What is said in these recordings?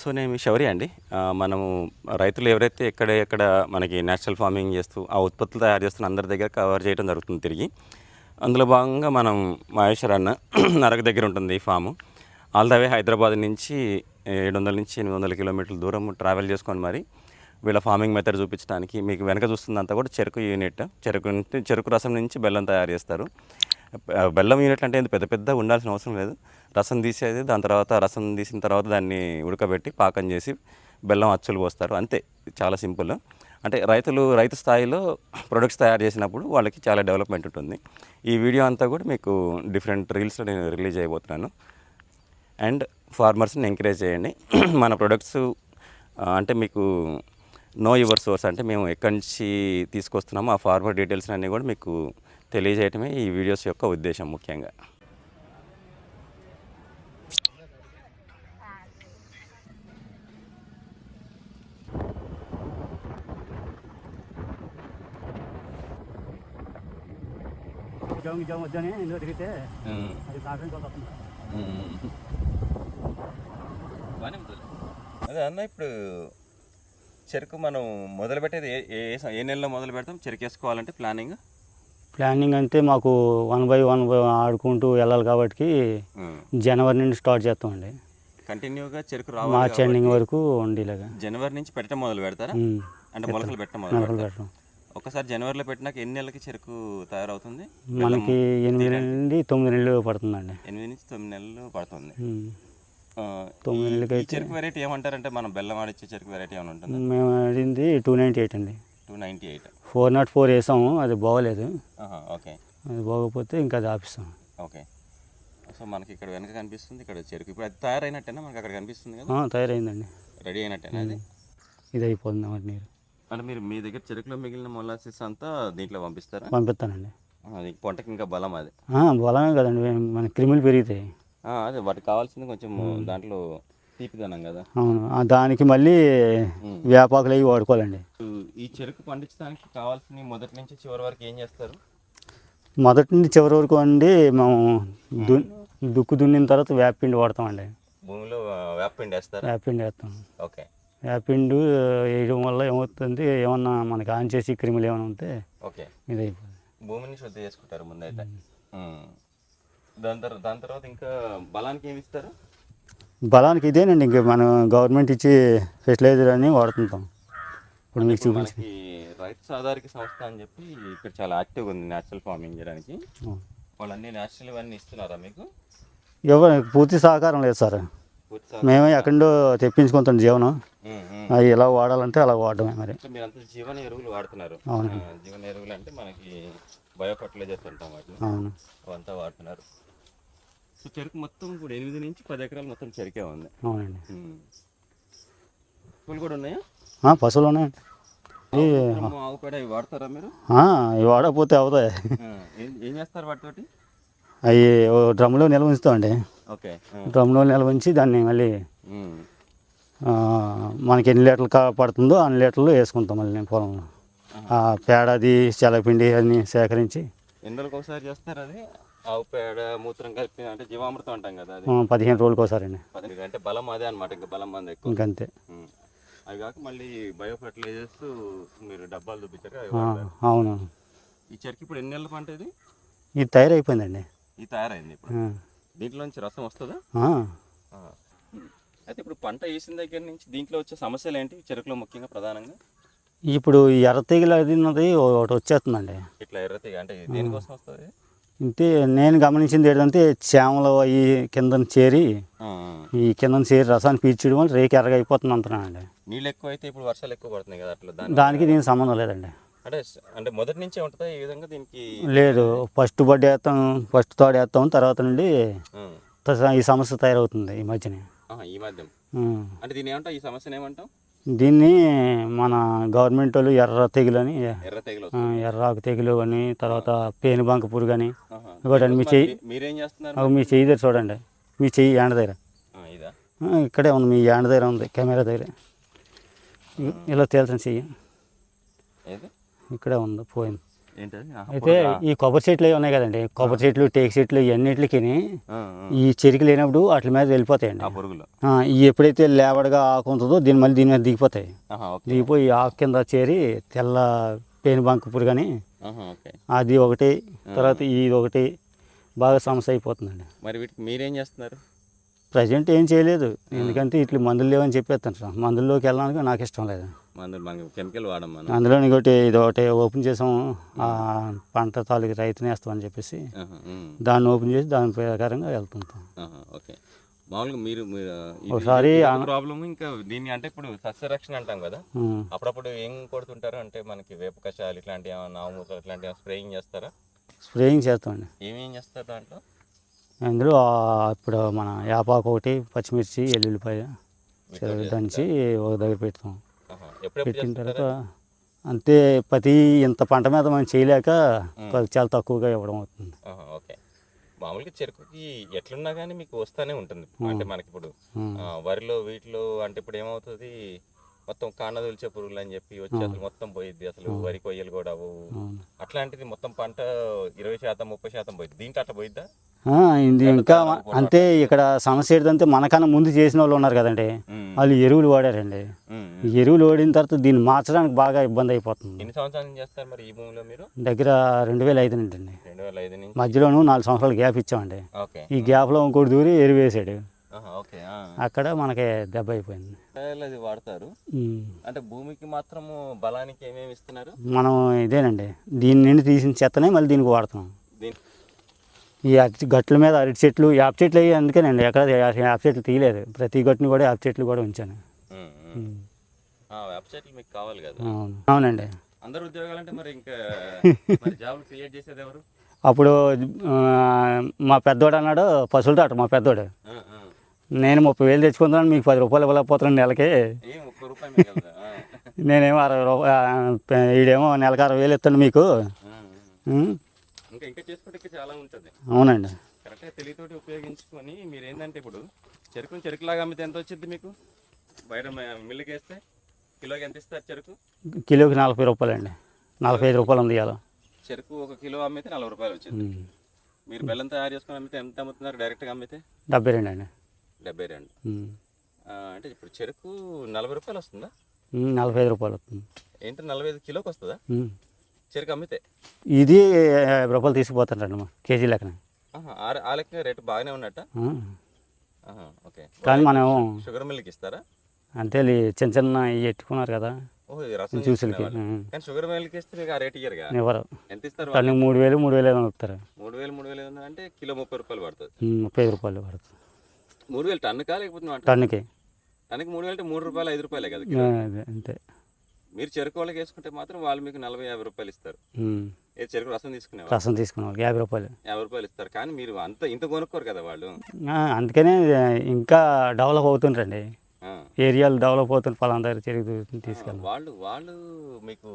So నేను మీ శౌరి అండి. మనము రైతులు ఎవరైతే ఎక్కడ ఎక్కడ మనకి నేచురల్ ఫార్మింగ్ చేస్తూ ఆ ఉత్పత్తులు తయారు చేస్తున్న అందరి దగ్గర కవర్ చేయడం జరుగుతుంది తిరిగి. అందులో భాగంగా మనం మహేశ్వర్ అన్న నరక దగ్గర ఉంటుంది ఈ farm. All the way Hyderabad నుంచి ఏడు వందల నుంచి ఎనిమిది వందల కిలోమీటర్ల దూరం ట్రావెల్ చేసుకొని మరి వీళ్ళ ఫార్మింగ్ మెథడ్ చూపించడానికి మీకు వెనక చూస్తుందంతా కూడా చెరుకు యూనిట్ చెరుకు నుంచి చెరుకు రసం నుంచి బెల్లం తయారు చేస్తారు. బెల్లం యూనిట్ అంటే పెద్ద పెద్ద ఉండాల్సిన అవసరం లేదు. రసం తీసేది దాని తర్వాత రసం తీసిన తర్వాత దాన్ని ఉడకబెట్టి పాకం చేసి బెల్లం అచ్చులు పోస్తారు. అంతే చాలా సింపుల్. అంటే రైతులు రైతు స్థాయిలో ప్రొడక్ట్స్ తయారు చేసినప్పుడు వాళ్ళకి చాలా డెవలప్మెంట్ ఉంటుంది. ఈ వీడియో అంతా కూడా మీకు డిఫరెంట్ రీల్స్లో నేను రిలీజ్ అయిపోతున్నాను అండ్ ఫార్మర్స్ని ఎంకరేజ్ చేయండి. మన ప్రొడక్ట్స్ అంటే మీకు నో యువర్ సోర్స్ అంటే మేము ఎక్కడి నుంచి తీసుకొస్తున్నామో ఆ ఫార్మర్ డీటెయిల్స్ అన్నీ కూడా మీకు తెలియజేయటమే ఈ వీడియోస్ యొక్క ఉద్దేశం ముఖ్యంగా. ఉద్యోగం ఉద్యోగం వద్దని ఎందుకు తిరిగితే అది కాకుండా వస్తుంది. అదే అన్న ఇప్పుడు చెరుకు మనం మొదలు పెట్టేది ఏ ఏ నెలలో మొదలు పెడతాం? చెరుకు వేసుకోవాలంటే ప్లానింగ్? ప్లానింగ్ అంటే మాకు వన్ బై వన్ బై ఆడుకుంటూ వెళ్ళాలి కాబట్టి జనవరి నుండి స్టార్ట్ చేస్తామండి. కంటిన్యూగా చెరుకు మార్చ్ ఎండింగ్ వరకు ఉండేలాగా. జనవరి నుంచి పెట్టడం మొదలు పెడతారా. అంటే మొలకలు పెట్టడం మొదలు పెట్టడం. ఒకసారి జనవరిలో పెట్టినాక ఎన్ని నెలలకి చెరుకు తయారవుతుంది? మనకి ఎనిమిది నుండి తొమ్మిది నెలలు పడుతుందండి. ఎనిమిది నుంచి తొమ్మిది నెలలు పడుతుంది. తొమ్మిది నెలలకి అయితే- చెరుకు వెరైటీ ఏమంటారంటే మనం బెల్లం ఆడిచ్చే చెరుకు వెరైటీ ఏమైనా ఉంటుంది? మేము ఆడింది టూ నైంటీ ఎయిట్ అండి. Two ninety eight four not four వేసాము అది బాగోలేదు. ఓకే. అది బాగోకపోతే ఇంకా అది ఆపిస్తాం. ఓకే. సో మనకి ఇక్కడ వెనక కనిపిస్తుంది ఇక్కడ చెరుకు. ఇప్పుడు అది తయారైనట్టేనా? మనకి అక్కడ కనిపిస్తుంది కదా. తయారైందండి. రెడీ అయినట్టేనా అది? ఇది అయిపోతుంది అన్నమాట నీరు. అంటే మీరు మీ దగ్గర చెరుకులో మిగిలిన మొలాసిస్ అంతా దీంట్లో పంపిస్తారా? పంపిస్తానండి. అది పొంటకి ఇంకా బలం అది. బలమే కదండి మన క్రిములు పెరుగుతాయి ఆ, అదే వాటికి కావాల్సింది కొంచెం దాంట్లో తీపిదనం కదా. అవును. దానికి మళ్ళీ వేపాకులు అవి వాడుకోవాలండి. ఈ చెరుకు పండించడానికి కావాల్సిన మొదటి నుంచి చివరి వరకు ఏం చేస్తారు? మొదటి నుండి చివరి వరకు అండి మేము దు దుక్కు దున్నిన తర్వాత వేపిండి వాడతామండి. భూమిలో ఆ, వేపపిండి వేస్తారా? వేపిండి వేస్తాం. ఓకే. వేపిండి వేయడం వల్ల ఏమవుతుంది? ఏమన్నా మనకి ఆన్ చేసి క్రిములు ఏమైనా ఉంటే ఓకే. ఇది భూమిని శుద్ధి చేసుకుంటారు ముందైతే. దాని తర్వాత దాని తర్వాత ఇంకా బలానికి ఏమి ఇస్తారు? బలానికి ఇదేనండి ఇంక మనం గవర్నమెంట్ ఇచ్చి ఫెర్టిలైజర్ అని వాడుతుంటాం. ఇప్పుడు మీకు చూపించి రైతు సాధారిక సంస్థ అని చెప్పి ఇక్కడ చాలా యాక్టివ్ ఉంది న్యాచురల్ ఫార్మింగ్ చేయడానికి. వాళ్ళన్నీ న్యాచురల్ ఇవన్నీ ఇస్తున్నారా మీకు? ఎవరు పూర్తి సహకారం లేదు సార్? మేమే ఎక్కడో తెప్పించుకుంటాం జీవనం. అవి ఎలా వాడాలంటే అలా వాడడమే మరి. మీరంతా జీవన ఎరువులు వాడుతున్నారు. అవును. జీవన ఎరువులు అంటే మనకి బయో ఫర్టిలైజర్స్ అంటాం వాటిని. అవును. అవంతా వాడుతున్నారు. సో చెరుకు మొత్తం ఇప్పుడు ఎనిమిది నుంచి పది ఎకరాలు మొత్తం చెరుకే ఉంది. అవునండి. పూలు కూడా ఉన్నాయా? పశువులు ఉన్నాయండి. ఆవు పేడ ఇవి వాడతారా మీరు? ఆ, ఇవి వాడకపోతే అవుతాయి. ఏం- చేస్తారు వాటితోటి? అవి డ్రమ్లో నిల్వ ఉంచుతామండి. ఓకే డ్రమ్లో నిల్వ ఉంచి దాన్ని మళ్ళీ మనకి ఎన్ని లీటర్లు పడుతుందో అన్ని లీటర్లు వేసుకుంటాం మళ్ళీ నేను పొలంలో. ఆ పేడది శనగపిండి అన్నీ సేకరించి. ఎన్ని రోజులకు ఒకసారి చేస్తారు అది? ఆవు పేడ మూత్రం కలిపి అంటే జీవామృతం అంటాం కదా అది. పదిహేను రోజులకి ఒకసారి పది- అంటే బలం అదే అనమాట ఇంకా బలం మంది ఎక్కువ. ఇంకంతే. అవి కాక మళ్ళీ బయో ఫర్టిలైజర్స్ మీరు డబ్బాలు చూపించారు. అవును. ఈ చెరుకు ఇప్పుడు ఎన్ని నెలల పంట ఇది? ఇది తయారైపోయిందండి. ఇది తయారైంది ఇప్పుడు. ఆ, దీంట్లో నుంచి రసం వస్తుందా. అయితే ఇప్పుడు పంట వేసిన దగ్గర నుంచి దీంట్లో వచ్చే సమస్యలు ఏంటి? చెరుకులో ముఖ్యంగా ప్రధానంగా? ఇప్పుడు ఈ ఎర్ర తెగులు అది ఉన్నది ఒకటి వచ్చేస్తుందండి. ఇట్లా ఎర్రతీగ అంటే దేనికోసం వస్తుంది? అంటే నేను గమనించింది ఏంటంటే చేమలు అవి కింద చేరి ఈ కింద చేరి రసాన్ని పీల్చడం వల్ల రేకు ఎర్రగా అయిపోతుంది అంటున్నానండి. నీళ్ళు ఎక్కువ అయితే ఇప్పుడు వర్షాలు ఎక్కువ పడుతున్నాయి కదా అట్లా దాని దానికి దీనికి సంబంధం లేదండి. అంటే అంటే మొదటి నుంచే ఉంటుందా ఈ విధంగా దీనికి? లేదు ఫస్ట్ బడ్డీ వేస్తాం ఫస్ట్ థర్డ్ వేస్తాం తర్వాత నుండి ఈ సమస్య తయారవుతుంది ఈ మధ్యనే. ఈ మధ్యం. అంటే దీని ఏమంటాం ఈ సమస్యను ఏమంటాం దీన్ని మన గవర్నమెంట్ వాళ్ళు ఎర్ర తెగులు అని ఎర్రాకు తెగులు అని తర్వాత పేనుబంక పురుగు అని. ఇంకోటి మీ చెయ్యి మీ- చెయ్యి దగ్గర చూడండి. మీ చెయ్యి యాండ దగ్గర. ఇక్కడే ఉంది మీ యాండ దగ్గర ఉంది కెమెరా దగ్గర. ఇలా తేల్చిన చెయ్యి. ఇక్కడే ఉంది పోయింది. అయితే. ఈ కొబ్బరి చెట్లు ఉన్నాయి కదండి. కొబ్బరి చెట్లు టేకు చెట్లు ఇవన్నిటికి. ఈ చెరుకు లేనప్పుడు వాటి మీద వెళ్ళిపోతాయండి. ఇవి ఎప్పుడైతే లేవడగా ఆకు ఉంటుందో దీని మళ్ళీ దీని మీద దిగిపోతాయి. దిగిపోయి ఈ ఆకు కింద చేరి తెల్ల పేను బంక పురుగని ఓకే. అది ఒకటి తర్వాత ఇది ఒకటి బాగా సమస్య అయిపోతుందండి. మరి వీటికి మీరేం చేస్తున్నారు? ప్రజెంట్ ఏం చేయలేదు. ఎందుకంటే ఇట్లా మందులు లేవని చెప్పేస్తాను సార్. మందుల్లోకి వెళ్ళడానికి నాకు ఇష్టం లేదు. మందులు మనకి కెమికల్ వాడం మనం అందులో ఇంకోటి ఇది ఒకటి ఓపెన్ చేసాం. ఆ పంట తాలూకు రైతుని వేస్తామని చెప్పేసి దాన్ని ఓపెన్ చేసి దాని ప్రకారంగా వెళ్తుంటాం ఓకే. మామూలుగా మీరు ఒకసారి ప్రాబ్లమ్ ఇంకా దీన్ని అంటే ఇప్పుడు సస్యరక్షణ అంటాం కదా. అప్పుడప్పుడు ఏం కొడుతుంటారు? అంటే మనకి వేప కషాయాలు ఇట్లాంటి ఏమన్నా ఆవుమూత్రాలు ఇట్లాంటి స్ప్రేయింగ్ చేస్తారా? స్ప్రేయింగ్ చేస్తామండి. ఏమేం చేస్తారు దాంట్లో? అందులో ఇప్పుడు మన యాపాకు ఒకటి పచ్చిమిర్చి ఎల్లుల్లిపాయ దంచి ఒక దగ్గర పెడతాం. పెట్టిన తర్వాత అంతే ప్రతి ఇంత పంట మీద మనం చేయలేక చాలా తక్కువగా ఇవ్వడం అవుతుంది. ఓకే. మామూలుగా చెరుకుకి ఎట్లున్నా కానీ మీకు వస్తానే ఉంటుంది. అంటే మనకి ఇప్పుడు వరిలో వీటిలో అంటే ఇప్పుడు ఏమవుతుంది? మొత్తం కాండ తులిచే పురుగులు అని చెప్పి వచ్చి అసలు మొత్తం పోయిద్ది. అసలు వరి కొయ్యలు కూడా. అట్లాంటిది మొత్తం పంట ఇరవై శాతం ముప్పై శాతం పోయింది దీంట్లో అట్లా పోయిద్దా? ఇది ఇంకా అంటే ఇక్కడ సమస్య ఏంటంటే మనకన్నా ముందు చేసిన వాళ్ళు ఉన్నారు కదండి. వాళ్ళు ఎరువులు వాడారండి. ఎరువులు వాడిన తర్వాత దీన్ని మార్చడానికి బాగా ఇబ్బంది అయిపోతుంది. ఎన్ని సంవత్సరాల నుంచి చేస్తారు మరి ఈ భూమిలో మీరు? దగ్గర రెండు వేల ఐదు నుండి అండి. రెండు వేల ఐదు నుంచి? మధ్యలోనూ నాలుగు సంవత్సరాలు గ్యాప్ ఇచ్చామండి. ఈ గ్యాప్లో ఇంకోటి దూరి ఎరువు వేసాడు. అక్కడ మనకి దెబ్బ అయిపోయింది. అది వాడతారు. అంటే భూమికి మాత్రము బలానికి ఏమేమి ఇస్తున్నారు? మనం ఇదేనండి. దీని నుండి తీసిన చెత్తనే మళ్ళీ దీనికి వాడుతున్నాం. ఈ గట్ల మీద అరటి చెట్లు యాప చెట్లు అయ్యి అందుకేనండి ఎక్కడ యా- యాప చెట్లు తీయలేదు. ప్రతి గట్టుని కూడా యాప చెట్లు కూడా ఉంచాను. మీకు కావాలి కదా. అవునండి. అందరు ఉద్యోగాలంటే మరి ఇంకా మరి జాబులు క్రియేట్ చేసేది ఎవరు? అప్పుడు మా పెద్దోడు అన్నాడు పశువుల తాట మా పెద్దోడు. నేను ముప్పై వేలు తెచ్చుకుంటున్నాను మీకు పది రూపాయలు ఇవ్వలేకపోతున్నాను నెలకి. నేనేమో అరవై రూపాయలు ఈడేమో నెలకు అరవై వేలు ఇస్తాను మీకు. ఇంకా ఇంకా చేసుకుంటే చాలా ఉంటుంది. అవునండి. కరెక్ట్గా తెలివితోటి ఉపయోగించుకొని మీరు ఏంటంటే ఇప్పుడు చెరుకుని చెరుకులాగా అమ్మితే ఎంత వచ్చింది మీకు? బయట మిల్లుకి వేస్తే కిలోకి ఎంత ఇస్తారు చెరుకు? కిలోకి నలభై రూపాయలు అండి నలభై ఐదు రూపాయలు ఉంది ఇవాళ చెరుకు ఒక కిలో అమ్మితే నలభై రూపాయలు వచ్చింది. మీరు బెల్లం తయారు చేసుకొని అమ్మితే ఎంత అమ్ముతున్నారు డైరెక్ట్గా అమ్మితే? డెబ్బై రెండు అండి. డెబ్బై రెండు. అంటే ఇప్పుడు చెరుకు నలభై రూపాయలు వస్తుందా? నలభై ఐదు రూపాయలు వస్తుంది. ఏంటి నలభై ఐదు కిలోకి వస్తుందా. చెరుకు అమ్మితే? ఇది యాభై రూపాయలు తీసుకుపోతారండి మా కేజీ లెక్కన. ఆ లెక్క రేటు బాగానే ఉన్నట్ట? ఓకే. కానీ మనం షుగర్ మిల్కి ఇస్తారా? అంతే చిన్న చిన్న ఎట్టుకున్నారు కదా. జ్యూసులకి. కానీ షుగర్ మిల్కి ఇస్తే మీకు ఆ రేట్ ఇయ్యరుగా. ఎవరు ఎంత ఇస్తారు? టన్నుకి మూడు వేలు మూడు వేలు ఏదో ఇస్తారు. మూడు వేలు మూడు వేలు ఏదన్నా అంటే కిలో ముప్పై రూపాయలు పడుతుంది. ముప్పై ఐదు రూపాయలు పడుతుంది. మూడు వేలు టన్నుకా లేకపోతే? టన్నుకి. టన్నుకి మూడు వేలు అంటే మూడు రూపాయలు ఐదు రూపాయలే కదా అంతే. మీరు చెరుకు వాళ్ళకి వేసుకుంటే మాత్రం వాళ్ళు మీకు నలభై యాభై రూపాయలు ఇస్తారు. ఏ చెరుకు రసం తీసుకునేవాళ్ళు? రసం తీసుకున్నాం యాభై రూపాయలు. యాభై రూపాయలు ఇస్తారు. కానీ మీరు అంత ఇంత కొనుక్కోరు కదా వాళ్ళు? అందుకనే ఇంకా డెవలప్ అవుతుండ్రండి. ఏరియాలు డెవలప్ అవుతుంది పలానా చెరుకు తీసుకెళ్ళాం వాళ్ళు వాళ్ళు మీకు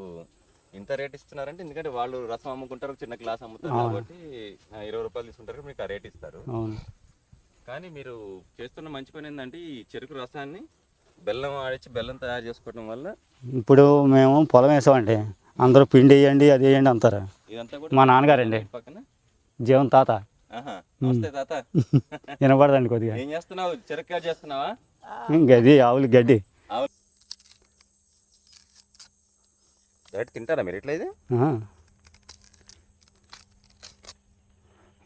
ఇంత రేట్ ఇస్తున్నారంటే ఎందుకంటే వాళ్ళు రసం అమ్ముకుంటారు చిన్న గ్లాస్ అమ్ముతారు కాబట్టి ఇరవై రూపాయలు తీసుకుంటారు మీకు ఆ రేట్ ఇస్తారు. కానీ మీరు చేస్తున్న మంచి పని ఏంటంటే ఈ చెరుకు రసాన్ని బెల్లం ఆడించి బెల్లం తయారు చేసుకోవడం వల్ల ఇప్పుడు మేము పొలం వేసామండి. అందరూ పిండి వేయండి అది వేయండి అంటారు. ఇదంతా కూడా మా నాన్నగారండి. పక్కన? జీవన్ తాత. ఆహా, నమస్తే తాత. వినపడదండి కొద్దిగా. ఏం చేస్తున్నావు? చెరుకు గారు చేస్తున్నావా గది ఆవులు గడ్డి. డైరెక్ట్ తింటారా మీరు ఇట్లా ఇది.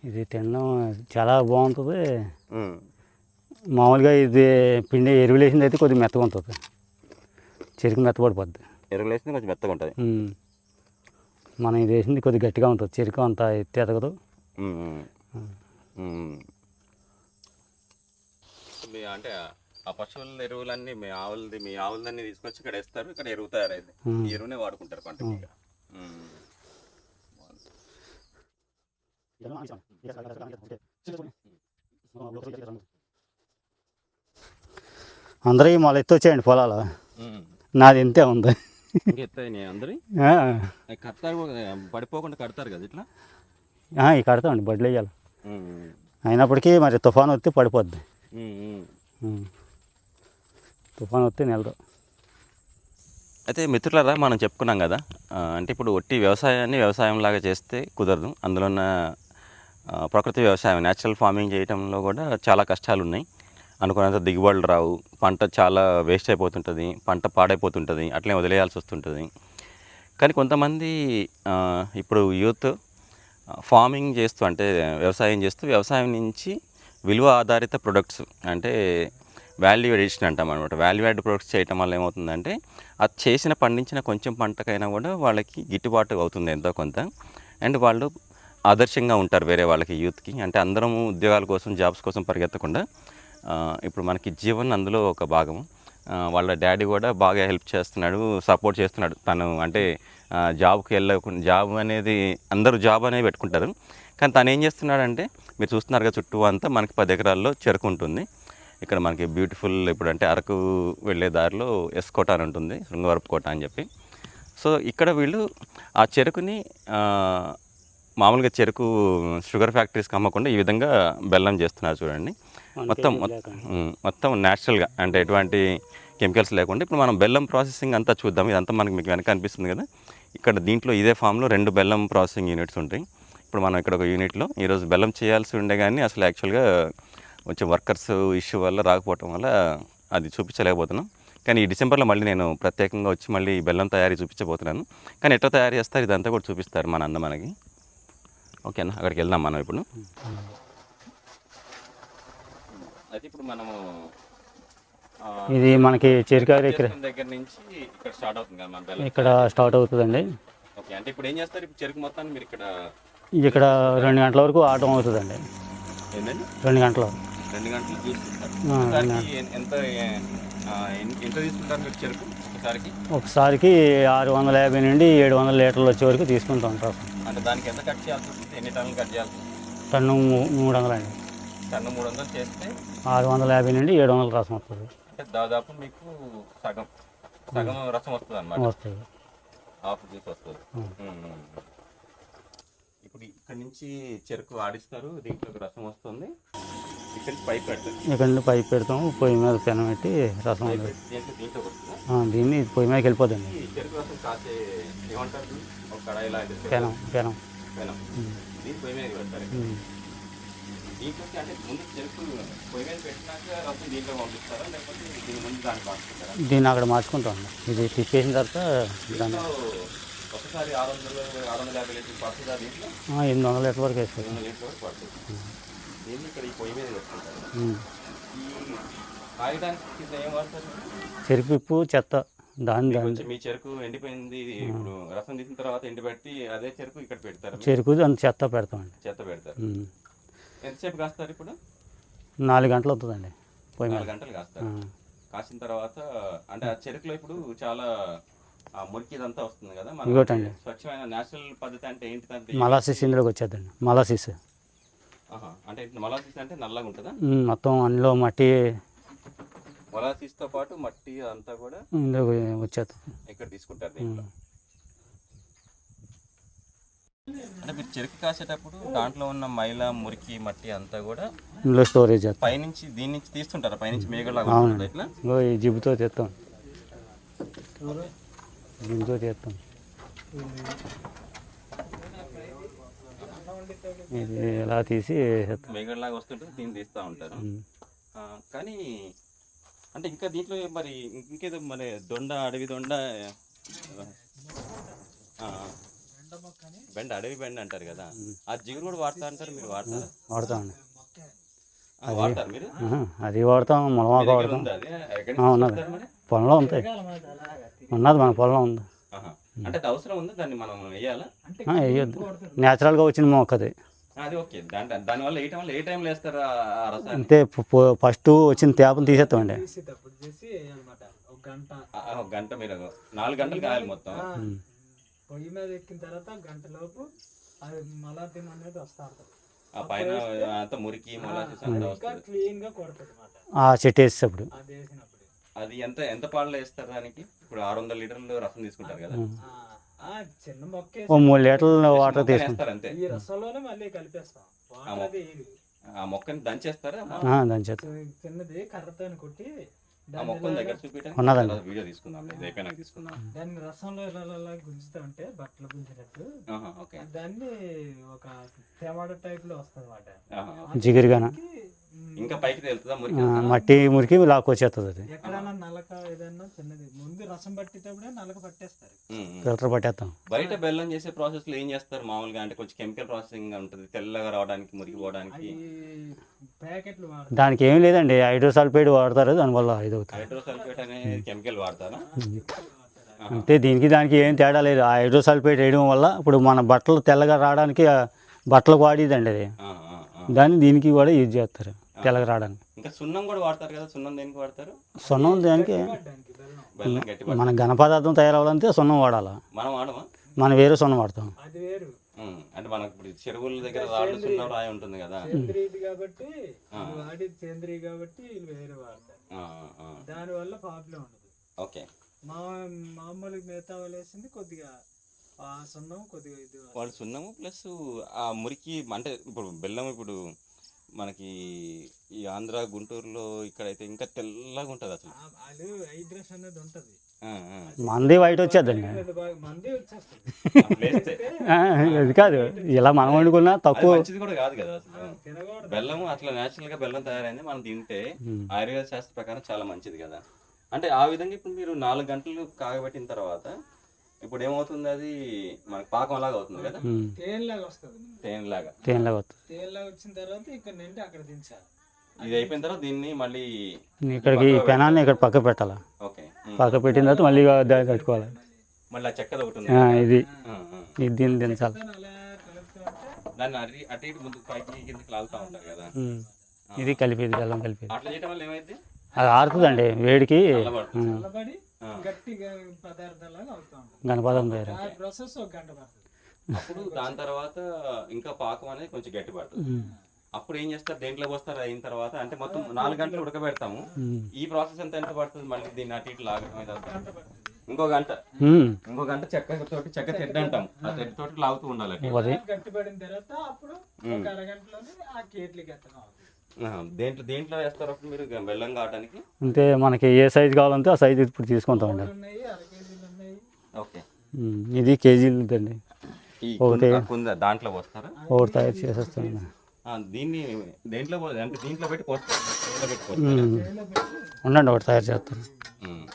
ఇది తినడం చాలా బాగుంటుంది. మామూలుగా ఇది పిండి ఎరువులు వేసింది అయితే కొద్దిగా మెత్తగా ఉంటుంది. చెరుకు మెత్తపడిపోద్ది ఎరువులు వేసింది కొంచెం మెత్తగా ఉంటుంది. మనం ఇది వేసింది కొద్దిగా గట్టిగా ఉంటుంది. చెరుకు అంత ఎత్తి ఎదగదు. ఉమ్, ఉమ్. ఉమ్. మీ అంటే ఆ పశువుల ఎరువులన్నీ మీ ఆవులది మీ ఆవులన్నీ తీసుకొచ్చి ఇక్కడ వేస్తారు. ఇక్కడ ఎరువు తయారైంది. ఈ ఎరువునే వాడుకుంటారు పంటకి ఇక. అందరూ మొల ఎత్తి వచ్చాయండి పొలాలు. నాది ఇంతే ఉంది. ఇంక ఎత్తాయి అందరి? ఆ. కడతారు కూడా, పడిపోకుండా కడతారు కదా ఇట్లా? ఇవి కడతామండి బడ్లు వేయాలి. అయినప్పటికీ మరి తుఫాన్ వస్తే పడిపోద్ది. తుఫాన్ వస్తే నిలదు అయితే మిత్రులారా మనం చెప్పుకున్నాం కదా అంటే ఇప్పుడు ఒట్టి వ్యవసాయాన్ని వ్యవసాయంలాగా చేస్తే కుదరదు. అందులో ఉన్న ప్రకృతి వ్యవసాయం న్యాచురల్ ఫార్మింగ్ చేయడంలో కూడా చాలా కష్టాలు ఉన్నాయి అనుకున్నంత దిగుబడులు రావు. పంట చాలా వేస్ట్ అయిపోతుంటుంది పంట పాడైపోతుంటుంది అట్లే వదిలేయాల్సి వస్తుంటుంది. కానీ కొంతమంది ఇప్పుడు యూత్ ఫార్మింగ్ చేస్తూ అంటే వ్యవసాయం చేస్తూ వ్యవసాయం నుంచి విలువ ఆధారిత ప్రొడక్ట్స్ అంటే వాల్యూ ఎడిషన్ అంటాం అనమాట వాల్యూ యాడ్ ప్రొడక్ట్స్ చేయటం వల్ల ఏమవుతుందంటే అది చేసిన పండించిన కొంచెం పంటకైనా కూడా వాళ్ళకి గిట్టుబాటు అవుతుంది ఎంతో కొంత. అండ్ వాళ్ళు ఆదర్శంగా ఉంటారు వేరే వాళ్ళకి యూత్కి. అంటే అందరం ఉద్యోగాల కోసం జాబ్స్ కోసం పరిగెత్తకుండా ఇప్పుడు మనకి జీవన్ అందులో ఒక భాగము వాళ్ళ డాడీ కూడా బాగా హెల్ప్ చేస్తున్నాడు సపోర్ట్ చేస్తున్నాడు. తను అంటే జాబ్కి వెళ్ళకుండా జాబ్ అనేది అందరూ జాబ్ అనేది పెట్టుకుంటారు. కానీ తను ఏం చేస్తున్నాడంటే మీరు చూస్తున్నారు కదా చుట్టూ అంతా మనకి పది ఎకరాల్లో చెరుకు ఉంటుంది. ఇక్కడ మనకి బ్యూటిఫుల్ ఇప్పుడు అంటే అరకు వెళ్ళే దారిలో ఎస్కోట అని ఉంటుంది శృంగవరపు కోట అని చెప్పి. సో ఇక్కడ వీళ్ళు ఆ చెరుకుని మామూలుగా చెరుకు షుగర్ ఫ్యాక్టరీస్కి అమ్మకుండా ఈ విధంగా బెల్లం చేస్తున్నారు చూడండి. మొత్తం మొత్తం న్యాచురల్గా అంటే ఎటువంటి కెమికల్స్ లేకుండా ఇప్పుడు మనం బెల్లం ప్రాసెసింగ్ అంతా చూద్దాం. ఇదంతా మనకి మీకు వెనక కనిపిస్తుంది కదా. ఇక్కడ దీంట్లో ఇదే ఫామ్లో రెండు బెల్లం ప్రాసెసింగ్ యూనిట్స్ ఉంటాయి. ఇప్పుడు మనం ఇక్కడ ఒక యూనిట్లో ఈరోజు బెల్లం చేయాల్సి ఉండే కానీ అసలు యాక్చువల్గా కొంచెం వర్కర్స్ ఇష్యూ వల్ల రాకపోవటం వల్ల అది చూపించలేకపోతున్నాం. కానీ ఈ డిసెంబర్లో మళ్ళీ నేను ప్రత్యేకంగా వచ్చి మళ్ళీ ఈ బెల్లం తయారీ చూపించబోతున్నాను. కానీ ఎట్లా తయారు చేస్తారు? ఇదంతా కూడా చూపిస్తారు మన అన్న మనకి. ఓకేనా? అక్కడికి వెళ్దాం మనం ఇప్పుడు. అయితే ఇప్పుడు మనము ఇది మనకి ఇక్కడ దగ్గర నుంచి ఇక్కడ స్టార్ట్ అవుతుంది కదా మన బెల్లం. ఇక్కడ స్టార్ట్ అవుతుందండి. ఓకే అంటే ఇప్పుడు ఏం చేస్తారు? ఇప్పుడు చెరుకు మొత్తాన్ని మీరు ఇక్కడ ఇక్కడ రెండు గంటల వరకు ఆటం అవుతుందండి. ఏంటండి రెండు గంటలు రెండు గంటలు ఆ, ఒకసారికి ఎన్- ఎంత ఆ, ఎన్- ఎంత తీసుకుంటారు మీరు చెరుకు ఒకసారికి? ఒకసారికి ఆరు వందల యాభై నుండి ఏడు వందల లీటర్లు వచ్చే వరకు తీసుకుంటాం రసం అంటే దానికి ఎంత కట్ చేయాల్సి వస్తుంది? ఎన్ని టన్నులు కట్ చేయాల్సి వస్తుంది? టన్ను మూడు వందలు అండి టన్ను మూడు వందలు చేస్తే ఆరు వందల యాభై నుండి ఏడు వందల రసం వస్తుంది. అంటే దాదాపు మీకు సగం సగం రసం వస్తుంది అనమాట వస్తుంది. హాఫ్ జ్యూస్ వస్తుంది. ఇప్పుడు ఇక్కడ నుంచి చెరుకు ఆడిస్తారు దీంట్లో రసం వస్తుంది. ఇక్కడ పైప్ పెడతారు. ఇక్కడ నుండి పైప్ పెడతాము పొయ్యి మీద పెనం పెట్టి రసం దీన్ని పొయ్యి మీదకి వెళ్ళిపోతుంది. చెరుకు రసం కాసే ఏమంటారు? ఒక కడాయిలా పెనం పెనం. పెనం. దీని పొయ్యి మీద పెడతారు. దీంట్లోకి అంటే ముందు చెరుకు పొయ్యి మీద పెట్టినాక రసం దీంట్లో పంపిస్తారా? లేకపోతే దీని ముందు దాన్ని అక్కడ మార్చుకుంటాం ఇది తిప్పేసిన తర్వాత దాన్ని దీంట్లో ఒకసారి ఆరు వందలు ఆరు వందల యాభై లీటర్లు పడుతుందా దీంట్లో? ఆ, ఎనిమిది వందల లీటర్ వరకు వరకు పడుతుంది. దీన్ని ఇక్కడ ఈ పొయ్యి మీద పెట్టుకుంటారు. ఉమ్. ఈ కాయడానికి కింద ఏం వాడతారు? చెరుకు చెత్త. దాని దాని మీ చెరుకు ఎండిపోయింది ఇప్పుడు రసం తీసిన తర్వాత ఎండిపెట్టి అదే చెరుకు ఇక్కడ పెడతారు? చెరుకు దాని చెత్త పెడతామండి. చెత్త పెడతారు. ఎంతసేపు కాస్తారు ఇప్పుడు? నాలుగు గంటలు అవుతుందండి మీద. నాలుగు గంటలు కాస్తారు. కాసిన తర్వాత అంటే ఆ చెరుకులో ఇప్పుడు చాలా ఆ మురికి ఇదంతా వస్తుంది కదా? ఇదిగోటండి. స్వచ్ఛమైన నేచురల్ పద్ధతి అంటే ఏంటిదంటే మలాసిస్ ఇందులోకి వచ్చేద్దండి. మలాసిస్. అంటే మలాసిస్ అంటే నల్లగా ఉంటుందా? మొత్తం అందులో మట్టి మొలాసిస్తో పాటు మట్టి అంతా కూడా ఇందులోకి వచ్చేస్తుంది ఇక్కడ తీసుకుంటారు దీంట్లో. అంటే మీరు చెరుకు కాసేటప్పుడు దాంట్లో ఉన్న మైల మురికి మట్టి అంతా కూడా ఇందులో స్టోరేజ్ చేస్తాం. పైనుంచి దీని నుంచి తీస్తుంటారా? పైనుంచి మేఘలాగా ఇట్లా? ఈ జిబుతో తెస్తాం జిబుతో తెస్తాం ఇది ఇలా తీసి. మేఘలాగా వస్తుంటుంది దీన్ని తీస్తూ ఉంటారు. కానీ అంటే ఇంకా దీంట్లో మరి ఇంకేదో మరి దొండ అడవి దొండ బెండ అడవి బెండ అంటారు కదా. ఆ జిగురు కూడా వాడతా అంటారు మీరు వాడతారా? వాడతామండి వాడతారు మీరు? అది వాడతాం దగ్గర వాడతాం. ఉన్నది? పొలంలో ఉంటాయి ఉన్నది మన పొలంలో ఉంది. అంటే అవసరం ఉంది? దాన్ని మనం వేయాలా? వేయొద్దు. న్యాచురల్గా వచ్చిన మొక్క అది అది ఓకే. దాని దానివల్ల వేయటం వల్ల ఏ టైంలో వేస్తారు అంతే ఫస్ట్ వచ్చిన తేపను తీసేస్తామండి. గంట. మీరు నాలుగు గంటలు కాయాలి మొత్తం. పొయ్యి మీద ఎక్కిన తర్వాత గంట లోపు అది మలాతిన్ అనేది వస్తా ఉంటుంది. ఆ పైన అంతా మురికి మొలాసిస్ అంతా ఇంకా వస్తుంది. క్లీన్గా కొడుతుంది అనమాట ఆ చెట్టు వేసేటప్పుడు. అది వేసినప్పుడు. అది ఎంత ఎంత పాలలో వేస్తారు దానికి? ఇప్పుడు ఆరు వందల లీటర్లు రసం తీసుకుంటారు కదా. ఆ, ఆ చిన్న మొక్క ఓ మూడు లీటర్ల వాటర్ మొక్కని తీసుకుంటాం వేస్తారు అంతే. ఈ రసంలోనే మళ్ళీ కలిపేస్తాం. వాటర్ అది వేయదు. ఆ మొక్కని దంచేస్తారా? ఆ, దాని చేత చి- చిన్నది కర్రతో కొట్టి ఉన్నదండి. వీడియో తీసుకుందాం. ఇది అయిపోయినాక తీసుకుందాం. దాన్ని రసంలో ఇలా గుంజుతా ఉంటే బట్టలు గుంజినట్టు. దాన్ని ఒక టమాటో టైప్లో వస్తుంది అన్నమాట. జిగురుగాన? ఇంకా పైకి మురికి మట్టి మురికి లాక్కొచ్చేస్తుంది అది. ఎక్కడైనా నలక ఏదైనా చిన్నది. ముందు రసం పట్టేటప్పుడే నలక పట్టేస్తారు. Um, um. ఫిల్టర్ పట్టేస్తాం. బయట బెల్లం చేసే ప్రాసెస్లో ఏం చేస్తారు? మామూలుగా అంటే కొంచెం కెమికల్ ప్రాసెసింగ్ ఉంటుంది తెల్లగా రావడానికి మురికి పోవడానికి. ఈ ప్యాకెట్లు వాడతారు. దానికి ఏం లేదండి హైడ్రోసల్ఫైడ్ వాడతారు దానివల్ల ఇది అవుతుంది హైడ్రోసల్ఫేట్ అనేది కెమికల్ వాడతారా? అంటే దీనికి దానికి ఏం తేడా లేదు. ఆ హైడ్రోసల్ఫైడ్ వేయడం వల్ల ఇప్పుడు మన బట్టలు తెల్లగా రావడానికి ఆ బట్టలకు వాడేదండి అది. దాన్ని దీనికి కూడా యూజ్ చేస్తారు. తెల్లగా రావడానికి ఇంకా సున్నం కూడా వాడతారు కదా సున్నం దేనికి వాడతారు? సున్నం దానికి? బెల్లం. గట్టి పడ- మన ఘన పదార్థం తయారవ్వాలంటే సున్నం వాడాలి? మనం వాడమా? మనం వేరే సున్నం వాడతాం. అది వేరు. ఉమ్, అంటే మనకు ఇప్పుడు చెరువుల దగ్గర రాళ్ళు సున్నం రాయి ఉంటుంది కదా. సేంద్రీయది కాబట్టి ఇది వాడేది సేంద్రియ కాబట్టి వీళ్ళు వేరే వాడతారు. ఆ, ఆ, దాని వల్ల ప్రాబ్లం ఉండదు. ఓకే. మా మామూలుగా మిగతా వాళ్ళు వేసింది కొద్దిగా ఆ సున్నం కొద్దిగా ఇది వాళ్ళు సున్నము ప్లస్ ఆ మురికి అంటే ఇప్పుడు బెల్లం ఇప్పుడు మనకి ఈ ఆంధ్ర గుంటూరులో ఇక్కడైతే ఇంకా తెల్లగా ఉంటుంది అసలు. హైడ్రేషన్ అనేది ఉంటది. మంది వైట్ వచ్చేద్దండి. అది కాదు. ఇలా మనం వండుకున్నా తక్కువ. మంచిది కూడా కాదు కదా అసలు. బెల్లము అట్లా నేచురల్గా బెల్లం తయారైంది మనం తింటే. ఆయుర్వేద శాస్త్ర ప్రకారం చాలా మంచిది కదా. అంటే ఆ విధంగా ఇప్పుడు మీరు నాలుగు గంటలు కాగబెట్టిన తర్వాత ఇప్పుడు ఏమవుతుంది అది మనకి పాకం లాగా అవుతుంది కదా? ఉమ్. తేనెలాగా వస్తుంది తేనె లాగా తేనెలాగా. వస్తుంది తేనెలాగా వచ్చిన తర్వాత ఇక్కడ నుండి అక్కడ దించాలి. ఇది అయిపోయిన తర్వాత దీన్ని మళ్ళీ ఇక్కడికి ఈ పెనాన్ని ఇక్కడ పక్క పెట్టాలి? ఓకే. పక్క పెట్టిన తర్వాత మళ్ళీ దాన్ని కట్టుకోవాలి. మళ్ళీ ఆ చెక్కది ఒకటి ఉంది ఆ, ఇది. ఇది దీన్ని దించాలి. దాన్ని అటు అటు ఇటు ముందుకు పైకి కిందకి లాగుతూ ఉంటారు కదా. ఇది కలిపేది బెల్లం కలిపేది. అట్లా చేయడం వల్ల ఏమైంది అది ఆరుతుందండి వేడికి. అవుతా ఉంటుంది గణపదం తయారు ఆ ప్రాసెస్ ఒక గంట పడుతుంది. అప్పుడు దాని తర్వాత ఇంకా పాకం అనేది కొంచెం గట్టి పడుతుంది. అప్పుడు ఏం చేస్తారు? దేంట్లో పోస్తారు? అయిన తర్వాత అంటే మొత్తం నాలుగు గంటలు ఉడకబెడతాము. ఈ ప్రాసెస్ ఎంత ఎంత పడుతుంది? మళ్ళీ దీన్ని అటు ఇటు లాగడం? ఇంకో గంట. ఇంకో గంట చెక్క తోటి చెక్క తెడ్డ అంటాం ఆ తెడ్డ తోటి లాగుతూ ఉండాలి అటు. అది గట్టిపడిన తర్వాత అప్పుడు ఒక అరగంటలోనే ఆ కేట్లకి ఎత్తడం. దేంట్లో దేంట్లో వేస్తారు అప్పుడు మీరు? బెల్లం కావడానికి అంటే మనకి ఏ సైజు కావాలంటే ఆ సైజు ఇప్పుడు కేజీలు ఉన్నాయి. ఓకే. ఇది కేజీలు అండి ఈ ఒకటి. దాంట్లో పోస్తారా? ఒకటి తయారు చేసేస్తాం ఆ, దీన్ని దేంట్లో అంటే దీంట్లో పెట్టి పోస్తారా? ఉండండి ఒకటి తయారు చేస్తాను. ఉమ్.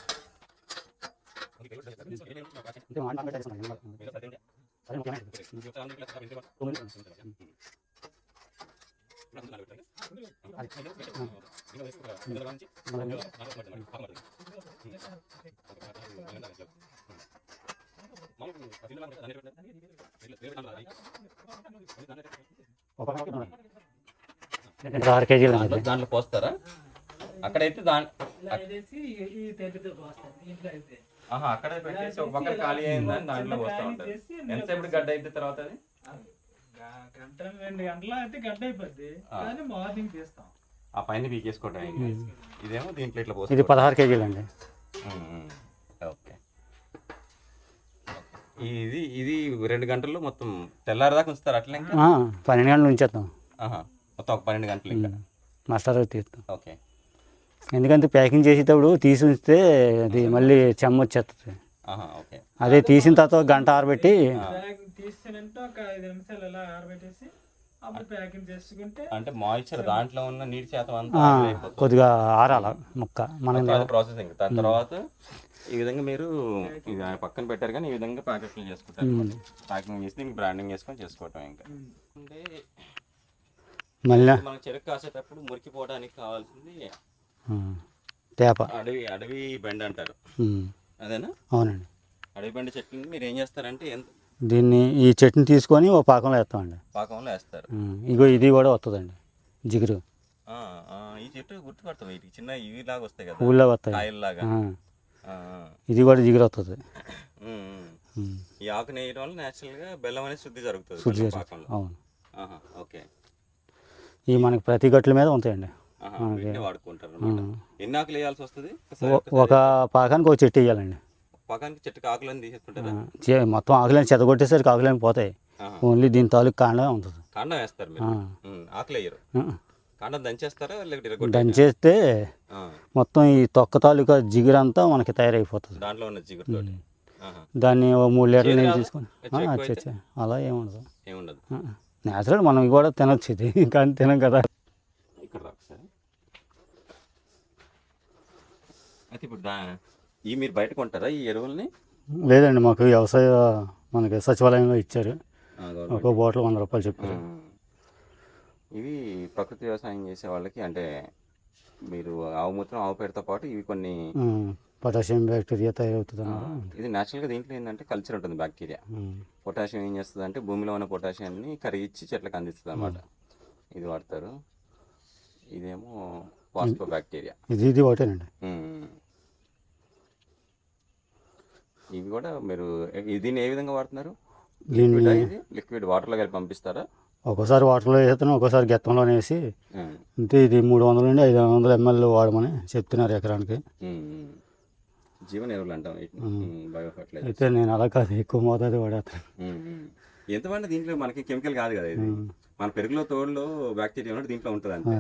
ఆరు కేజీలు దాంట్లో పోస్తారా? అక్కడైతే దాని అక్కడే పెట్టేసి ఒక పక్కన ఖాళీ అయిందని దాంట్లో పోస్తా ఉంటారు. ఎంతసేపు గడ్డ అయితే తర్వాత అది? గంట రెండు గంటల అయితే గంట అయిపోద్ది. కానీ మార్నింగ్ తీస్తాం. ఆ పైన పీకేసుకోవటం ఇదేమో దీంట్లో ఇట్లా ఇది పోస్తారు పదహారు కేజీలు అండి. ఓకే. ఇది ఇది రెండు గంటల్లో మొత్తం తెల్లారిదాకా ఉంచుతారు అట్లా ఇంకా? ఆ, పన్నెండు గంటలు ఉంచేస్తాం ఆహా. మొత్తం ఒక పన్నెండు గంటలు ఇంకా. మాస్టర్ తీస్తాం ఓకే. ఎందుకంటే ప్యాకింగ్ చేసేటప్పుడు తీసి ఉంచితే అది మళ్ళీ చెమ్మ వచ్చేస్తుంది ఆహా ఓకే. అదే తీసిన తర్వాత గంట ఆరబెట్టి ఒక ఐదు నిమిషాలు ఇలా ఆరబెట్టేసి అప్పుడు ప్యాకింగ్ చేసుకుంటే అంటే మాయిశ్చర్ దాంట్లో ఉన్న నీటి శాతం అంతా కొద్దిగా ఆరాల ముక్క. మనం ప్రాసెసింగ్ దాని తర్వాత ఈ విధంగా మీరు పక్కన పెట్టారు కానీ ఈ విధంగా ప్యాకెట్లు చేసుకుంటారు. ప్యాకింగ్ చేసి దీనికి బ్రాండింగ్ చేసుకొని చేసుకోవటం ఇంకా. అంటే మళ్ళీ? మనం చెరుకు కాసేటప్పుడు మురికిపోవడానికి కావాల్సింది తేప. అడవి అడవి బెండ అంటారు. అదేనా? అవునండి. అడవి బెండ చెట్టుని మీరు ఏం చేస్తారంటే ఎంత దీన్ని ఈ చట్నీ తీసుకొని ఓ పాకంలో వేస్తామండి. పాకంలో వేస్తారు. ఇగో ఇది కూడా వస్తుందండి జిగురు. ఈ చెట్టు గుర్తుపడతాం వీటికి చిన్న ఇవి లాగా వస్తాయి కదా ఊళ్ళో వస్తాయి. ఇది కూడా జిగురు వస్తుంది ఈ ఆకు నేయడం వల్ల నేచురల్గా బెల్లం అనేది శుద్ధి జరుగుతుంది శుద్ధి. పాకంలో. అవును. ఓకే. ఇవి మనకి ప్రతి గట్ల మీద ఉంటాయండి. వాడుకుంటారు. ఎన్ని ఆకులు వేయాల్సి వస్తుంది? ఒక పాకానికి ఒక చెట్టు వేయాలండి. పకానికి చెట్టుకి ఆకులని తీసేసుకుంటారా? ఆ, చే- మొత్తం ఆకులని చెదగొట్టేసరికి ఆకులని పోతాయి. ఆహా. ఓన్లీ దీని తాలూకు కాండమే ఉంటుంది. కాండం వేస్తారు మీరు? ఆ. ఉమ్, ఆకులు వేయరు కాండం దంచేస్తారా లేకపోతే? దంచేస్తే మొత్తం ఈ తొక్క తాలూకా జిగురంతా మనకి తయారైపోతుంది. దాంట్లో ఉన్న ఆహా. దాన్ని ఓ మూడు లీటర్లు నీళ్ళు రాదా? తీసుకొని ఎక్కువ అయితే? చచ్చా అలా ఏముండదు? ఏముండదు నేచురల్ మనం కూడా తినొచ్చు ఇది. కానీ తినం కదా. ఇక్కడ రా ఒకసారి అయితే ఇప్పుడు దా ఈ మీరు బయట కొంటారా ఈ ఎరువుల్ని? లేదండి మాకు వ్యవసాయ మనకి సచివాలయంలో ఇచ్చారు. ఒక బాటిల్ వంద రూపాయలు చెప్పారు. ఇవి ప్రకృతి వ్యవసాయం చేసే వాళ్ళకి అంటే మీరు ఆవు మూత్రం ఆవు పేరుతో పాటు ఇవి కొన్ని పొటాషియం బ్యాక్టీరియా తయారవుతుంది ఇది న్యాచురల్గా దీంట్లో ఏంటంటే కల్చర్ ఉంటుంది బ్యాక్టీరియా పొటాషియం ఏం చేస్తుంది అంటే భూమిలో ఉన్న పొటాషియాన్ని కరిగించి చెట్లకు అందిస్తుంది అనమాట ఇది వాడతారు. ఇదేమో వాస్పో బ్యాక్టీరియా ఇది ఇది ఒకటేనండి. ఇవి కూడా మీరు దీన్ని ఏ విధంగా వాడుతున్నారు? లిక్విడ్ ఇది? లిక్విడ్ వాటర్లో కలిపి పంపిస్తారా? ఒక్కోసారి వాటర్లో వేస్తాను ఒక్కోసారి గెత్తంలో వేసి. అంతే ఇది మూడు వందల నుండి ఐదు వందల ఎంఎల్ వాడమని చెప్తున్నారు ఎకరానికి. జీవన ఎరువులు అంటాం అయితే నేను అలా కాదు ఎక్కువ మోతాదు వాడేస్తాను. ఎంతమంది దీంట్లో మనకి కెమికల్ కాదు కదా ఇది? మన పెరుగులో తోడులో బ్యాక్టీరియా ఉన్నట్టు దీంట్లో ఉంటుంది అంతే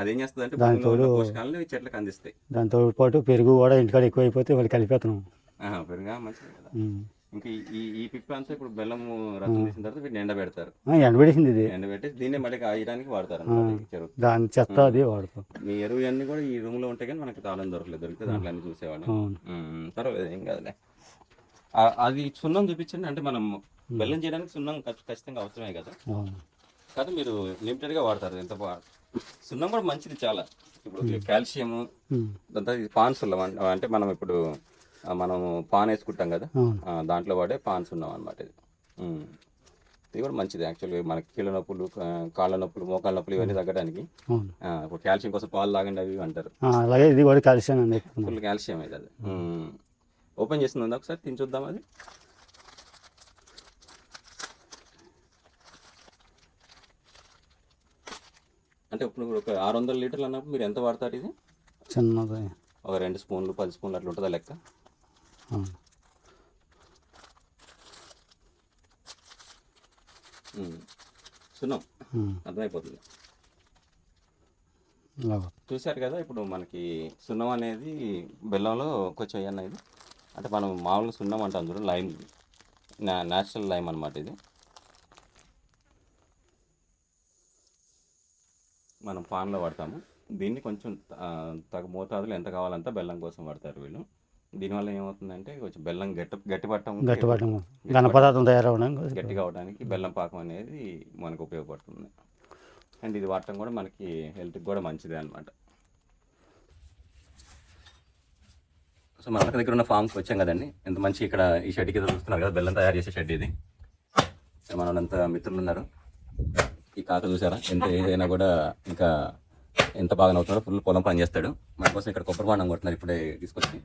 అదేం. చేస్తుంది అంటే భూమిలో ఉన్న పోషకాలను చెట్లకు అందిస్తాయి. దాంతో పాటు పెరుగు కూడా ఇంటికాడ ఎక్కువ అయిపోతే వాళ్ళు కలిపేస్తున్నాం పెరుగా. మంచిది కదా. ఇంకా ఈ- ఈ పిప్పి అంతా ఇప్పుడు బెల్లం రసం తీసిన తర్వాత వీటిని ఎండబెడతారు. ఎండబెట్టేసింది ఇది. ఎండబెట్టి దీన్నే మళ్ళీ కాయడానికి వాడతారు చెరువు. దాని చెత్త అది వాడతాం. మీ ఎరువు అన్ని కూడా ఈ రూమ్లో ఉంటాయి కానీ మనకి తాళం దొరకలేదు. దొరికితే దాంట్లో అన్ని చూసేవాళ్ళం. పర్వాలేదు ఏం కాదులే. అది సున్నం చూపించండి. అంటే మనం బెల్లం చేయడానికి సున్నం ఖచ్- ఖచ్చితంగా అవసరమే కదా. కాదు మీరు లిమిటెడ్గా వాడతారు. ఎంత సున్నం కూడా మంచిది చాలా. ఇప్పుడు కాల్షియం ఉమ్. అంతా ఇది పాన్ సున్నం. అన్- అంటే మనం ఇప్పుడు మనం పాన్ వేసుకుంటాం కదా? దాంట్లో వాడే పాన్ సున్నం అనమాట ఇది. ఇది కూడా మంచిది యాక్చువల్గా మనకి కీళ్ళ నొప్పులు కాళ్ళ నొప్పులు మోకాళ్ళ నొప్పులు ఇవన్నీ తగ్గడానికి. ఇప్పుడు కాల్షియం కోసం పాలు తాగండి అవి అంటారు. అలాగే ఇది కూడా కాల్షియం అండి ఫుల్ కాల్షియం అయితే అది. ఓపెన్ చేస్తుంది ఒకసారి? తిని చూద్దాం అది. అంటే ఇప్పుడు ఒక ఆరు వందల లీటర్లు అన్నప్పుడు మీరు ఎంత వాడతారు ఇది? చిన్నది. ఒక రెండు స్పూన్లు పది స్పూన్లు అట్లా ఉంటుందా లెక్క. సున్నం. అర్థమైపోతుంది. చూశారు కదా ఇప్పుడు మనకి సున్నం అనేది బెల్లంలో కొంచెం ఇది. అంటే మనం మామూలుగా సున్నం అంటాం చూడు లైమ్. న్యాచురల్ లైమ్ అనమాట ఇది. మనం పాన్లో వాడతాము. దీన్ని కొంచెం తగ మోతాదులో ఎంత కావాలంత బెల్లం కోసం వాడతారు వీళ్ళు. దీనివల్ల ఏమవుతుందంటే కొంచెం బెల్లం గట్టి గట్టి పట్టడం గట్టిపట్టం ఘన పదార్థం తయారవడం గట్టిగా అవడానికి బెల్లం పాకం అనేది మనకు ఉపయోగపడుతుంది. అండ్ ఇది వాడటం కూడా మనకి హెల్త్కి కూడా మంచిదే అనమాట సో మన దగ్గర ఉన్న ఫామ్కి వచ్చాం కదండి. ఎంత మంచి ఇక్కడ ఈ షెడ్ కింద చూస్తున్నారు కదా బెల్లం తయారు చేసే షెడ్ ఇది. మనోళ్ళంత మిత్రులు ఉన్నారు. ఈ కాక చూసారా? ఎంత ఏదైనా కూడా ఇంకా ఎంత బాగా నవ్వుతున్నాడో ఫుల్ పొలం పని చేస్తాడు. మన కోసం ఇక్కడ కొబ్బరి బాండం కొడుతున్నారు ఇప్పుడే తీసుకొచ్చి.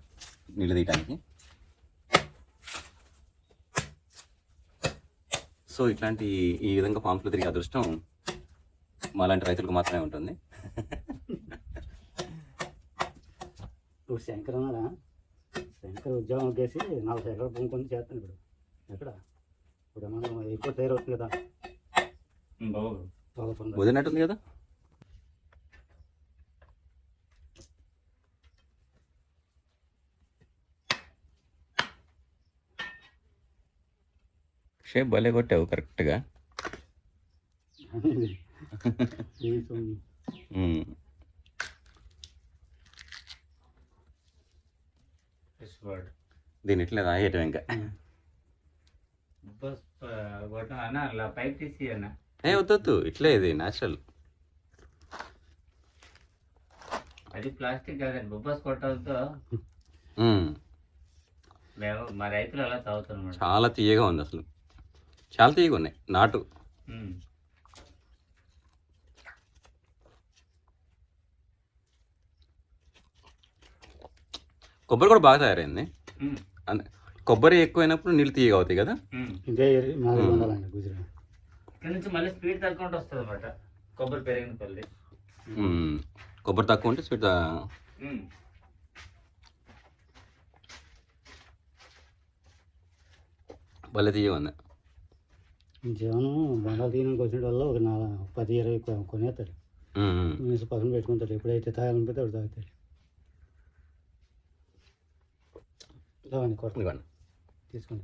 నీళ్ళు తీయడానికి సో ఇట్లాంటి ఈ విధంగా ఫామ్స్లో తిరిగే అదృష్టం మాలాంటి రైతులకు మాత్రమే ఉంటుంది. ఇప్పుడు శంకర్ ఉన్నాడా? శంకర్ ఉద్యోగం వచ్చేసి నాలుగు ఎకరాలు భూమి కొని చేస్తాను ఇప్పుడు. ఎక్కడ? ఇప్పుడు మనం ఎక్కువ తయారవుతుంది కదా. వదిలినట్టుంది కదా? షేప్ భలే కొట్టావు కరెక్ట్గా. దీని ఇట్లా రాయటం ఇంకా. బస్ కొట్టం అన్న అలా పైప్ తీసి అన్న ఏ వద్దొద్దు ఇట్లే ఇది న్యాచురల్ అది ప్లాస్టిక్ కాదండి బొబ్బస్ కొట్టడంతో. మేము మా రైతులు అలా తాగుతున్నమాట చాలా తీయగా ఉంది అసలు. చాలా తీయగా ఉన్నాయి. నాటు. కొబ్బరి కూడా బాగా తయారైంది. కొబ్బరి ఎక్కువైనప్పుడు నీళ్ళు తీయగా అవుతాయి కదా? ఇదే ఏరి- మాదిరి ఉండాలండి గుజరాత్ ఇక్కడ నుంచి మళ్ళీ స్పీడ్ తక్కువ వస్తుంది అనమాట కొబ్బరి పెరిగిన. కొబ్బరి తక్కువ ఉంటే స్వీట్ భలే తీయగా ఉంది. జీవనం బంగాళ తీయడానికి వచ్చిన వల్ల ఒక పది ఇరవై కొనేస్తాడు. మీసు పక్కన పెట్టుకుంటాడు ఎప్పుడైతే తాగాలనిపితే అప్పుడు తాగుతాడు తీసుకోండి.